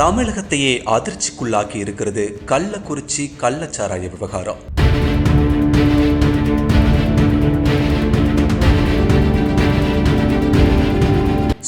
தமிழகத்தையே அதிர்ச்சிக்குள்ளாக்கி இருக்கிறது கள்ளக்குறிச்சி கள்ளச்சாராய விவகாரம்.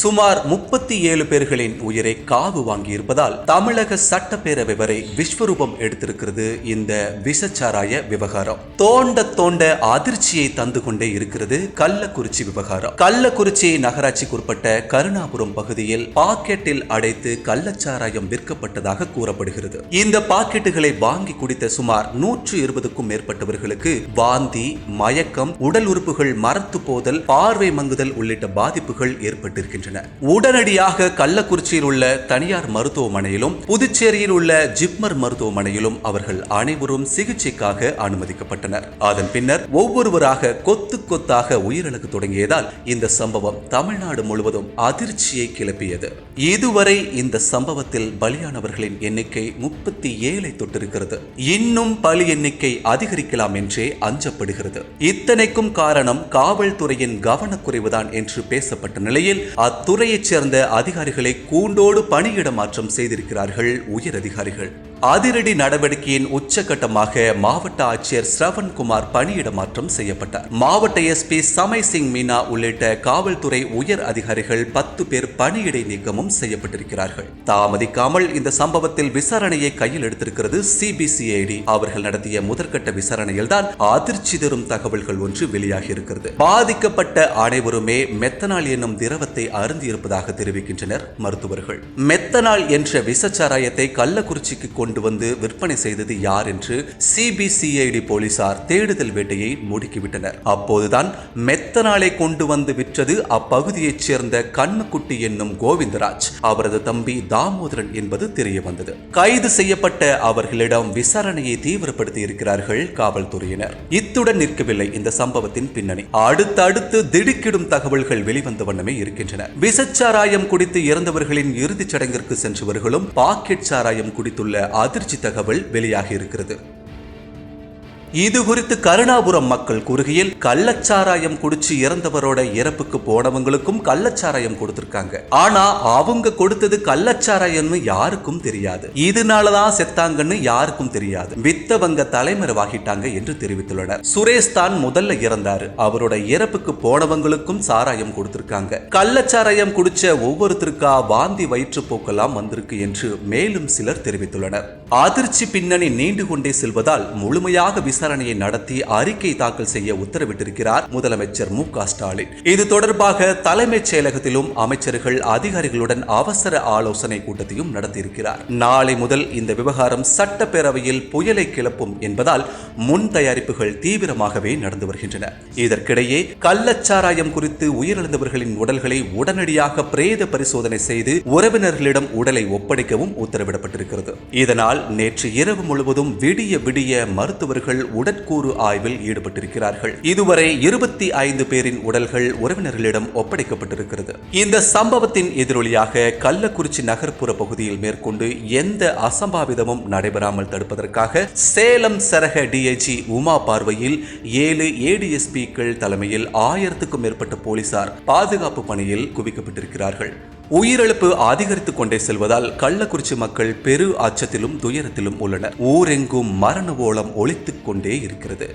சுமார் முப்பத்தி ஏழு பேர்களின் உயிரை காவு வாங்கியிருப்பதால் தமிழக சட்டப்பேரவை வரை விஸ்வரூபம் எடுத்திருக்கிறது இந்த விஷச்சாராய விவகாரம். தோண்ட தோண்ட அதிர்ச்சியை தந்து கொண்டே இருக்கிறது கள்ளக்குறிச்சி விவகாரம். கள்ளக்குறிச்சி நகராட்சிக்குட்பட்ட கருணாபுரம் பகுதியில் பாக்கெட்டில் அடைத்து கள்ளச்சாராயம் விற்கப்பட்டதாக கூறப்படுகிறது. இந்த பாக்கெட்டுகளை வாங்கி குடித்த சுமார் நூற்று இருபதுக்கும் மேற்பட்டவர்களுக்கு வாந்தி மயக்கம் உடல் உறுப்புகள் மரத்து போதல் பார்வை மங்குதல் உள்ளிட்ட பாதிப்புகள் ஏற்பட்டிருக்கின்றன. உடனடியாக கள்ளக்குறிச்சியில் உள்ள தனியார் மருத்துவமனையிலும் புதுச்சேரியில் உள்ள ஜிப்மர் மருத்துவமனையிலும் அவர்கள் அனைவரும் சிகிச்சைக்காக அனுமதிக்கப்பட்டனர். அதன் பின்னர் ஒவ்வொருவராக கொத்து கொத்தாக உயிரிழக்க தொடங்கியதால் இந்த சம்பவம் தமிழ்நாடு முழுவதும் அதிர்ச்சியை கிளப்பியது. இதுவரை இந்த சம்பவத்தில் பலியானவர்களின் எண்ணிக்கை முப்பத்தி ஏழை தொட்டிருக்கிறது. இன்னும் பலி எண்ணிக்கை அதிகரிக்கலாம் என்றே அஞ்சப்படுகிறது. இத்தனைக்கும் காரணம் காவல்துறையின் கவனக்குறைவுதான் என்று பேசப்பட்ட நிலையில் அத் அத்துறையைச் சேர்ந்த அதிகாரிகளை கூண்டோடு பணியிட மாற்றம் செய்திருக்கிறார்கள் உயர் அதிகாரிகள். அதிரடி நடவடிக்கையின் உச்சகட்டமாக மாவட்ட ஆட்சியர் ஸ்ரவன்குமார் பணியிட மாற்றம் செய்யப்பட்டார். மாவட்ட எஸ்பி சமய் சிங் மீனா உள்ளிட்ட காவல்துறை உயர் அதிகாரிகள் பத்து பேர் பணியிடை நீக்கமும் செய்யப்பட்டிருக்கிறார்கள். தாமதிக்காமல் இந்த சம்பவத்தில் விசாரணையை கையில் எடுத்திருக்கிறது சிபிசிஐடி அவர்கள் நடத்திய முதற்கட்ட விசாரணையில் தான் அதிர்ச்சி தரும் தகவல்கள் ஒன்று வெளியாகி இருக்கிறது பாதிக்கப்பட்ட அனைவருமே மெத்தனால் என்னும் திரவத்தை அருந்தியிருப்பதாக தெரிவிக்கின்றனர் மருத்துவர்கள். மெத்தனால் என்ற விசச்சாராயத்தை கள்ளக்குறிச்சிக்கு கொண்டு வந்து விற்பனை செய்தது யார் என்று சிபிசிஐடி போலீசார் தேடுதல் வேட்டையை முடுக்கிவிட்டனர். அப்போதுதான் மெத்தனாலை கொண்டு வந்து விற்றது அப்பகுதியைச் சேர்ந்த கண்ணுக்குட்டி என்னும் கோவிந்தராஜ். அவரது தம்பி தாமோதரன் என்பது தெரிய வந்தது கைது செய்யப்பட்ட அவர்களிடம் விசாரணையை தீவிரப்படுத்தி இருக்கிறார்கள் காவல்துறையினர். இத்துடன் நிற்கவில்லை இந்த சம்பவத்தின் பின்னணி. அடுத்தடுத்து திடுக்கிடும் தகவல்கள் வெளிவந்த வண்ணமே இருக்கின்றன. விசச்சாராயம் குடித்து இறந்தவர்களின் இறுதிச் சடங்கிற்கு சென்றவர்களும் பாக்கெட் சாராயம் குடித்துள்ள அதிர்ச்சி தகவல் வெளியாகி இருக்கிறது. இது குறித்து கருணாபுரம் மக்கள் கூறுகையில் கள்ளச்சாராயம் குடிச்சு இறந்தவரோட இறப்புக்கு போனவங்களுக்கும் கள்ளச்சாராயம் கொடுத்திருக்காங்க. ஆனா அவங்க கொடுத்தது கள்ளச்சாராயம்னு யாருக்கும் தெரியாது. இதனாலதான் செத்தாங்கன்னு யாருக்கும் தெரியாது. வித் வித்தவங்க தலைமறைவாகிட்டாங்க என்று தெரிவித்துள்ளனர். சுரேஷ் தான் முதல்ல இறந்தாரு. அவரோட இறப்புக்கு போனவங்களுக்கும் சாராயம் கொடுத்திருக்காங்க. கள்ளச்சாராயம் குடிச்ச ஒவ்வொருத்தருக்கா வாந்தி வயிற்றுப்போக்கெல்லாம் வந்திருக்கு என்று மேலும் சிலர் தெரிவித்துள்ளனர். அதிர்ச்சி பின்னணி நீண்டு கொண்டே செல்வதால் முழுமையாக விசாரணையை நடத்தி அறிக்கை தாக்கல் செய்ய உத்தரவிட்டிருக்கிறார் முதலமைச்சர் மு ஸ்டாலின். இது தொடர்பாக தலைமைச் செயலகத்திலும் அமைச்சர்கள் அதிகாரிகளுடன் அவசர ஆலோசனை கூட்டத்தையும் நடத்தியிருக்கிறார். நாளை முதல் இந்த விவகாரம் சட்டப்பேரவையில் புயலை கிளப்பும் என்பதால் முன் தயாரிப்புகள் தீவிரமாகவே நடந்து வருகின்றன. இதற்கிடையே கள்ளச்சாராயம் குறித்து உயிரிழந்தவர்களின் உடல்களை உடனடியாக பிரேத பரிசோதனை செய்து உறவினர்களிடம் உடலை ஒப்படைக்கவும் உத்தரவிடப்பட்டிருக்கிறது. இதனால் நேற்று இரவு முழுவதும் விடிய விடிய மருத்துவர்கள் உடற்கூறு ஆய்வில் ஈடுபட்டிருக்கிறார்கள். இதுவரை இருபத்தி ஐந்து பேரின் உடல்கள் உறவினர்களிடம் ஒப்படைக்கப்பட்டிருக்கிறது. இந்த சம்பவத்தின் எதிரொலியாக கள்ளக்குறிச்சி நகர்ப்புற பகுதியில் மேற்கொண்டு எந்த அசம்பாவிதமும் நடைபெறாமல் தடுப்பதற்காக சேலம் சரக டிஐஜி உமா பார்வையில் ஏழு ஏடிஎஸ்பிக்கள் தலைமையில் ஆயிரத்துக்கும் மேற்பட்ட போலீசார் பாதுகாப்பு பணியில் குவிக்கப்பட்டிருக்கிறார்கள். உயிரிழப்பு அதிகரித்துக் கொண்டே செல்வதால் கள்ளக்குறிச்சி மக்கள் பெரு அச்சத்திலும் துயரத்திலும் உள்ளனர். ஊரெங்கும் மரண ஓலம் ஒழித்துக் கொண்டே இருக்கிறது.